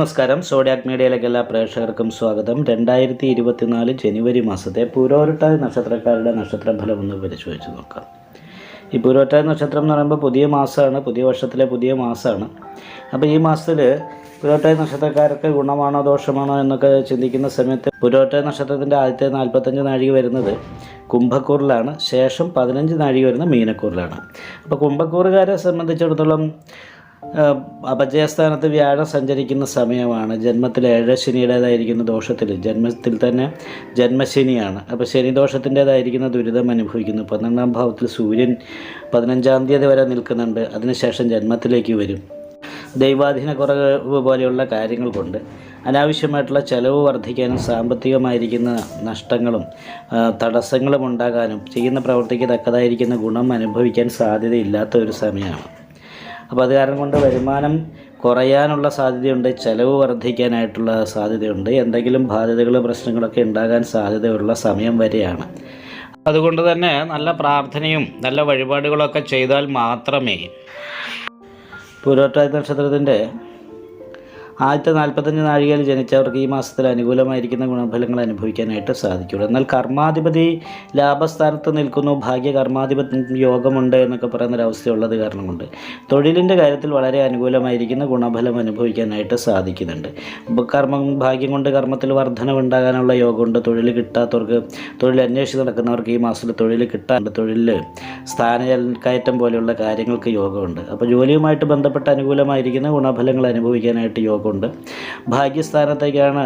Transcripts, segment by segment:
നമസ്കാരം. സോഡിയാക് മീഡിയയിലേക്ക് എല്ലാ പ്രേക്ഷകർക്കും സ്വാഗതം. രണ്ടായിരത്തി ഇരുപത്തിനാല് ജനുവരി മാസത്തെ പൂരോരുട്ടായ നക്ഷത്രക്കാരുടെ നക്ഷത്രഫലം ഒന്ന് പരിശോധിച്ച് നോക്കാം. ഈ പുരോറ്റായ നക്ഷത്രം എന്ന് പറയുമ്പോൾ പുതിയ മാസമാണ് പുതിയ വർഷത്തിലെ പുതിയ മാസമാണ്. അപ്പോൾ ഈ മാസത്തിൽ പുരോട്ടായ നക്ഷത്രക്കാർക്ക് ഗുണമാണോ ദോഷമാണോ എന്നൊക്കെ ചിന്തിക്കുന്ന സമയത്ത് പുരോട്ടായ നക്ഷത്രത്തിന്റെ ആദ്യത്തെ നാൽപ്പത്തഞ്ച് നാഴിക വരുന്നത് കുംഭക്കൂറിലാണ്. ശേഷം പതിനഞ്ച് നാഴിക വരുന്നത് മീനക്കൂറിലാണ്. അപ്പോൾ കുംഭക്കൂറുകാരെ സംബന്ധിച്ചിടത്തോളം അപജയസ്ഥാനത്ത് വ്യാഴം സഞ്ചരിക്കുന്ന സമയമാണ്. ജന്മത്തിൽ ഏഴശനിയുടേതായിരിക്കുന്ന ദോഷത്തിൽ. ജന്മത്തിൽ തന്നെ ജന്മശനിയാണ്. അപ്പോൾ ശനി ദോഷത്തിന്റേതായിരിക്കുന്ന ദുരിതം അനുഭവിക്കുന്നു. പന്ത്രണ്ടാം ഭാവത്തിൽ സൂര്യൻ പതിനഞ്ചാം തീയതി വരെ നിൽക്കുന്നുണ്ട്. അതിനുശേഷം ജന്മത്തിലേക്ക് വരും. ദൈവാധീന കുറവ് പോലെയുള്ള കാര്യങ്ങൾ കൊണ്ട് അനാവശ്യമായിട്ടുള്ള ചെലവ് വർദ്ധിക്കാനും സാമ്പത്തികമായിരിക്കുന്ന നഷ്ടങ്ങളും തടസ്സങ്ങളും ഉണ്ടാകാനും ചെയ്യുന്ന പ്രവൃത്തിക്ക് തക്കതായിരിക്കുന്ന ഗുണം അനുഭവിക്കാൻ സാധ്യതയില്ലാത്ത ഒരു സമയമാണ്. അപ്പോൾ അത് കാരണം കൊണ്ട് വരുമാനം കുറയാനുള്ള സാധ്യതയുണ്ട് ചിലവ് വർദ്ധിക്കാനായിട്ടുള്ള സാധ്യതയുണ്ട് എന്തെങ്കിലും ബാധ്യതകൾ പ്രശ്നങ്ങളൊക്കെ ഉണ്ടാകാൻ സാധ്യതയുള്ള സമയം വരെയാണ്. അതുകൊണ്ട് തന്നെ നല്ല പ്രാർത്ഥനയും നല്ല വഴിപാടുകളൊക്കെ ചെയ്താൽ മാത്രമേ പൂരോട്ടായ നക്ഷത്രത്തിന്റെ ആദ്യത്തെ നാൽപ്പത്തഞ്ച് നാഴികയിൽ ജനിച്ചവർക്ക് ഈ മാസത്തിൽ അനുകൂലമായിരിക്കുന്ന ഗുണഫലങ്ങൾ അനുഭവിക്കാനായിട്ട് സാധിക്കുള്ളൂ. എന്നാൽ കർമാധിപതി ലാഭസ്ഥാനത്ത് നിൽക്കുന്നു ഭാഗ്യ കർമാധിപതി യോഗമുണ്ട് എന്നൊക്കെ പറയുന്ന ഒരവസ്ഥയുള്ളത് കാരണം കൊണ്ട് തൊഴിലിന്റെ കാര്യത്തിൽ വളരെ അനുകൂലമായിരിക്കുന്ന ഗുണഫലം അനുഭവിക്കാനായിട്ട് സാധിക്കുന്നുണ്ട്. കർമ്മം ഭാഗ്യം കൊണ്ട് കർമ്മത്തിൽ വർധനവ് ഉണ്ടാകാനുള്ള യോഗമുണ്ട്. തൊഴിൽ കിട്ടാത്തവർക്ക് തൊഴിൽ അന്വേഷിച്ച് നടക്കുന്നവർക്ക് ഈ മാസത്തിൽ തൊഴിൽ കിട്ടാണ്ട് തൊഴിലിൽ സ്ഥാനകയറ്റം പോലെയുള്ള കാര്യങ്ങൾക്ക് യോഗമുണ്ട്. അപ്പോൾ ജോലിയുമായിട്ട് ബന്ധപ്പെട്ട് അനുകൂലമായിരിക്കുന്ന ഗുണഫലങ്ങൾ അനുഭവിക്കാനായിട്ട് യോഗമുണ്ട് ഭാഗ്യസ്ഥാനത്തേക്കാണ്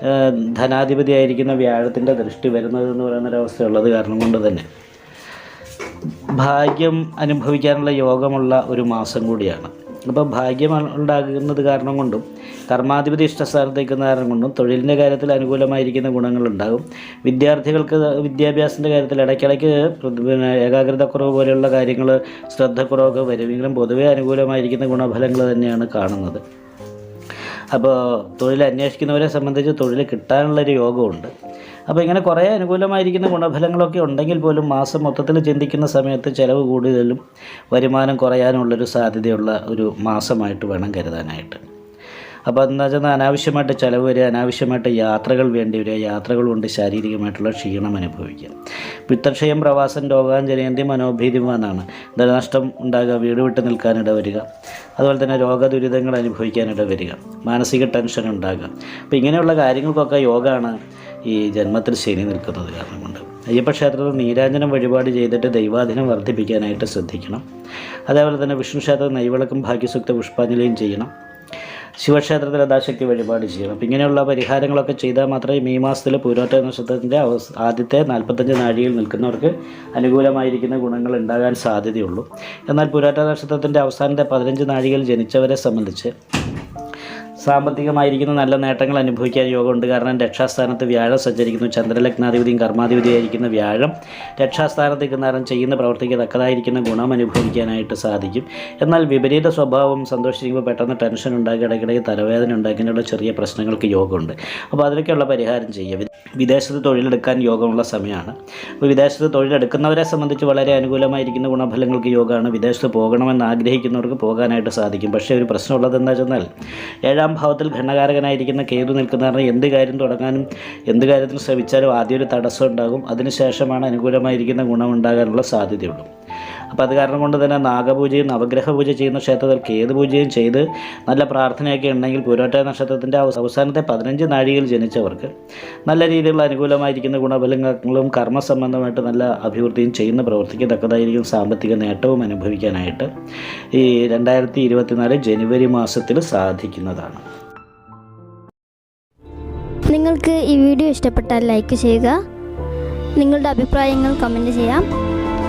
ധനാധിപതി ധനാധിപതിയായിരിക്കുന്ന വ്യാഴത്തിന്റെ ദൃഷ്ടി വരുന്നത് എന്ന് പറയുന്ന ഒരവസ്ഥയുള്ളത് കാരണം കൊണ്ട് തന്നെ. ഭാഗ്യം അനുഭവിക്കാനുള്ള യോഗമുള്ള ഒരു മാസം കൂടിയാണ്. അപ്പോൾ ഭാഗ്യം ഉണ്ടാകുന്നത് കാരണം കൊണ്ടും കർമാധിപതി ഇഷ്ടസ്ഥാനത്ത് നിൽക്കുന്ന കാരണം കൊണ്ടും തൊഴിലിന്റെ കാര്യത്തിൽ അനുകൂലമായിരിക്കുന്ന ഗുണങ്ങളുണ്ടാകും വിദ്യാർത്ഥികൾക്ക് വിദ്യാഭ്യാസത്തിന്റെ കാര്യത്തിൽ ഇടയ്ക്കിടയ്ക്ക് പിന്നെ ഏകാഗ്രതക്കുറവ് പോലെയുള്ള കാര്യങ്ങൾ ശ്രദ്ധക്കുറവൊക്കെ വരുമെങ്കിലും പൊതുവേ അനുകൂലമായിരിക്കുന്ന ഗുണഫലങ്ങൾ തന്നെയാണ് കാണുന്നത്. അപ്പോൾ തൊഴിൽ അന്വേഷിക്കുന്നവരെ സംബന്ധിച്ച് തൊഴിൽ കിട്ടാനുള്ളൊരു യോഗമുണ്ട്. അപ്പോൾ ഇങ്ങനെ കുറേ അനുകൂലമായിരിക്കുന്ന ഗുണഫലങ്ങളൊക്കെ ഉണ്ടെങ്കിൽ പോലും മാസം മൊത്തത്തിൽ ചിന്തിക്കുന്ന സമയത്ത് ചിലവ് കൂടുതലും വരുമാനം കുറയാനുള്ളൊരു സാധ്യതയുള്ള ഒരു മാസമായിട്ട് വേണം കരുതാനായിട്ട്. അപ്പോൾ എന്താ വെച്ചാൽ അനാവശ്യമായിട്ട് ചിലവ് വരിക അനാവശ്യമായിട്ട് യാത്രകൾ വേണ്ടി വരിക യാത്രകൾ കൊണ്ട് ശാരീരികമായിട്ടുള്ള ക്ഷീണം അനുഭവിക്കുക. പിത്തക്ഷയം പ്രവാസം രോഗാഞ്ജനയന്തി മനോഭീതി എന്നാണ് ധനനഷ്ടം ഉണ്ടാകുക വീട് വിട്ട് നിൽക്കാനിട വരിക. അതുപോലെ തന്നെ രോഗദുരിതങ്ങൾ അനുഭവിക്കാനിട വരിക. മാനസിക ടെൻഷൻ ഉണ്ടാകുക. അപ്പോൾ ഇങ്ങനെയുള്ള കാര്യങ്ങൾക്കൊക്കെ യോഗമാണ് ഈ ജന്മത്തിൽ ശനി നിൽക്കുന്നത് കാരണം കൊണ്ട് അയ്യപ്പ ക്ഷേത്രത്തിൽ നീരാഞ്ജനം വഴിപാട് ചെയ്തിട്ട് ദൈവാധീനം വർദ്ധിപ്പിക്കാനായിട്ട് ശ്രദ്ധിക്കണം. അതേപോലെ തന്നെ വിഷ്ണു ക്ഷേത്രത്തിൽ നെയ്വിളക്കും ഭാഗ്യസുക്ത പുഷ്പാഞ്ജലിയും ചെയ്യണം. ശിവക്ഷേത്രത്തിൽ യഥാശക്തി വഴിപാട് ചെയ്യണം. അപ്പം ഇങ്ങനെയുള്ള പരിഹാരങ്ങളൊക്കെ ചെയ്താൽ മാത്രമേ മെയ് മാസത്തിൽ പൂരോറ്റ നക്ഷത്രത്തിന്റെ അവസ് ആദ്യത്തെ നാൽപ്പത്തഞ്ച് നാഴികയിൽ നിൽക്കുന്നവർക്ക് അനുകൂലമായിരിക്കുന്ന ഗുണങ്ങൾ ഉണ്ടാകാൻ സാധ്യതയുള്ളൂ. എന്നാൽ പൂരോറ്റ നക്ഷത്രത്തിന്റെ അവസാനത്തെ പതിനഞ്ച് നാഴികയിൽ ജനിച്ചവരെ സംബന്ധിച്ച് സാമ്പത്തികമായിരിക്കുന്ന നല്ല നേട്ടങ്ങൾ അനുഭവിക്കാൻ യോഗമുണ്ട്. കാരണം രക്ഷാസ്ഥാനത്ത് വ്യാഴം സഞ്ചരിക്കുന്നു. ചന്ദ്രലഗ്നാധിപതിയും കർമാധിപതിയായിരിക്കുന്ന വ്യാഴം രക്ഷാസ്ഥാനത്ത് കാരണം ചെയ്യുന്ന പ്രവർത്തിക്ക് തക്കതായിരിക്കുന്ന ഗുണം അനുഭവിക്കാനായിട്ട് സാധിക്കും. എന്നാൽ വിപരീത സ്വഭാവം സന്തോഷിക്കുമ്പോൾ പെട്ടെന്ന് ടെൻഷൻ ഉണ്ടാക്കി ഇടയ്ക്കിടയ്ക്ക് തലവേദന ഉണ്ടാക്കാനുള്ള ചെറിയ പ്രശ്നങ്ങൾക്ക് യോഗമുണ്ട്. അപ്പോൾ അതിനൊക്കെയുള്ള പരിഹാരം ചെയ്യുക വിദേശത്ത് തൊഴിലെടുക്കാൻ യോഗമുള്ള സമയമാണ്. അപ്പോൾ വിദേശത്ത് തൊഴിലെടുക്കുന്നവരെ സംബന്ധിച്ച് വളരെ അനുകൂലമായിരിക്കുന്ന ഗുണഫലങ്ങൾക്ക് യോഗമാണ്. വിദേശത്ത് പോകണമെന്ന് ആഗ്രഹിക്കുന്നവർക്ക് പോകാനായിട്ട് സാധിക്കും. പക്ഷേ ഒരു പ്രശ്നമുള്ളത് എന്താ വെച്ചാൽ ഏഴാം ഭാവത്തിൽ ഘടകാരകനായിരിക്കുന്ന കേതു നിൽക്കുന്ന കാരണം എന്ത് കാര്യം തുടങ്ങാനും എന്ത് കാര്യത്തിൽ ശ്രമിച്ചാലും ആദ്യം ഒരു തടസ്സം ഉണ്ടാകും. അതിനുശേഷമാണ് അനുകൂലമായിരിക്കുന്ന ഗുണം ഉണ്ടാകാനുള്ള സാധ്യതയുള്ളൂ. അപ്പോൾ അത് കാരണം കൊണ്ട് തന്നെ നാഗപൂജയും നവഗ്രഹ പൂജ ചെയ്യുന്ന ക്ഷേത്രത്തിൽ കേതു പൂജയും ചെയ്ത് നല്ല പ്രാർത്ഥനയൊക്കെ ഉണ്ടെങ്കിൽ പൂരോറ്റ നക്ഷത്രത്തിന്റെ അവസാനത്തെ പതിനഞ്ച് നാഴികയിൽ ജനിച്ചവർക്ക് നല്ല രീതിയിലുള്ള അനുകൂലമായിരിക്കുന്ന ഗുണബലങ്ങളും കർമ്മസംബന്ധമായിട്ട് നല്ല അഭിവൃദ്ധിയും ചെയ്യുന്ന പ്രവർത്തിക്ക് തക്കതായിരിക്കും സാമ്പത്തിക നേട്ടവും അനുഭവിക്കാനായിട്ട് ഈ രണ്ടായിരത്തി ഇരുപത്തിനാല് ജനുവരി മാസത്തിൽ സാധിക്കുന്നതാണ്. നിങ്ങൾക്ക് ഈ വീഡിയോ ഇഷ്ടപ്പെട്ടാൽ ലൈക്ക് ചെയ്യുക. നിങ്ങളുടെ അഭിപ്രായങ്ങൾ കമന്റ് ചെയ്യാം.